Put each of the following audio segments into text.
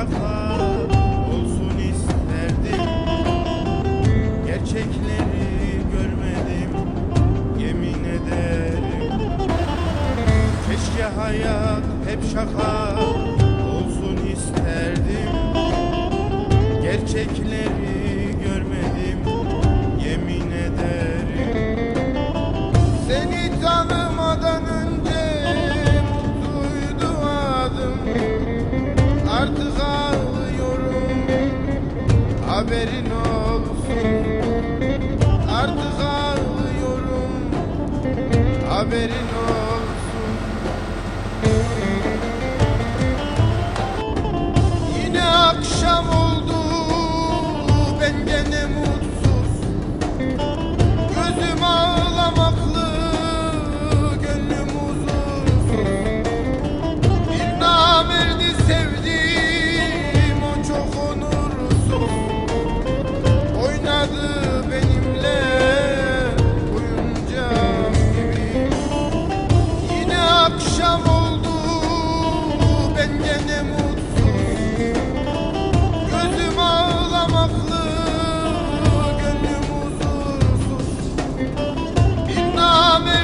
olsun isterdim. Gerçekleri görmedim yemin ederim. Keşke hayat hep şaka olsun isterdim. Gerçekleri haberin olsun. Yine akşam oldu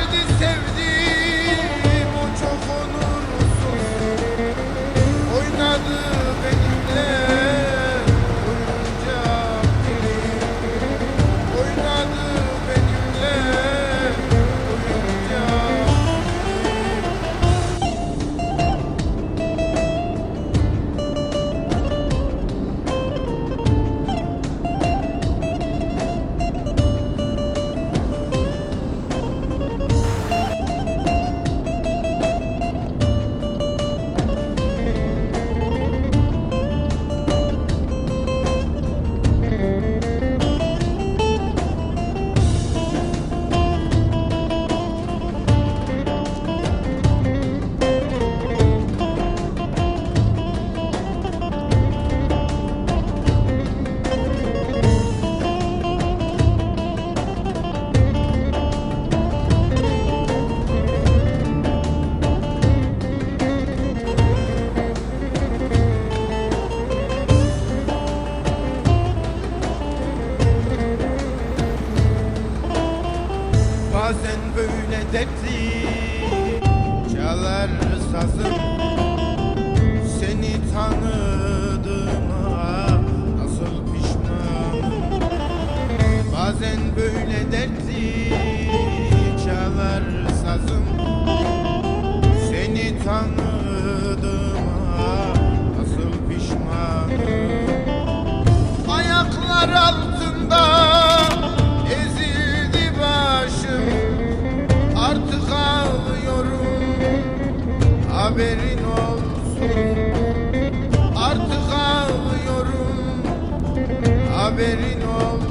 namerdi sevdim Bazen böyle dertli çalar sazım haberin olsun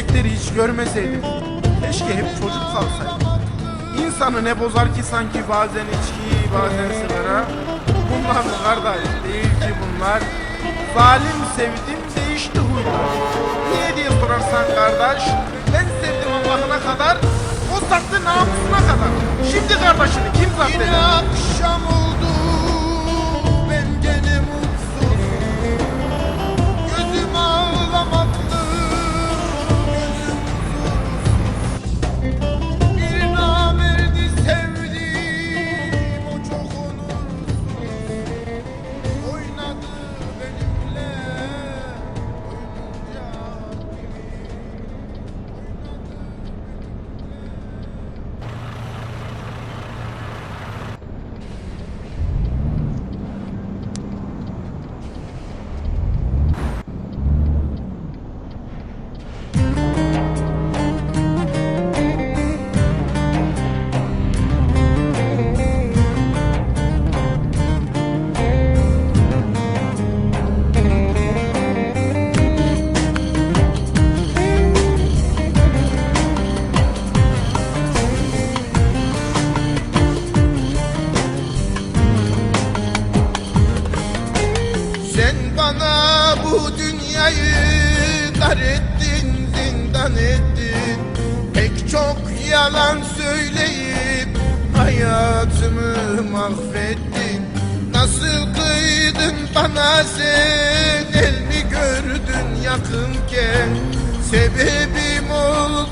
Gerçekleri hiç görmeseydim. Keşke hep çocuk kalsaydım. İnsanı ne bozar ki sanki bazen içki, bazen sigara. Bunlar mı kardeş değil ki bunlar. Zalim sevdim değişti huylar. Niye diye sorarsan kardeş. Ben sevdim Allah'ına kadar. O sattı namusuna kadar. Şimdi kardeşini kim zapt? Yine akşam oldu. Dünyayı dar ettin zindan ettin. Pek çok yalan söyleyip hayatımı mahvettin. Nasıl kıydın bana sen? El mi gördün yakınken. Sebebim ol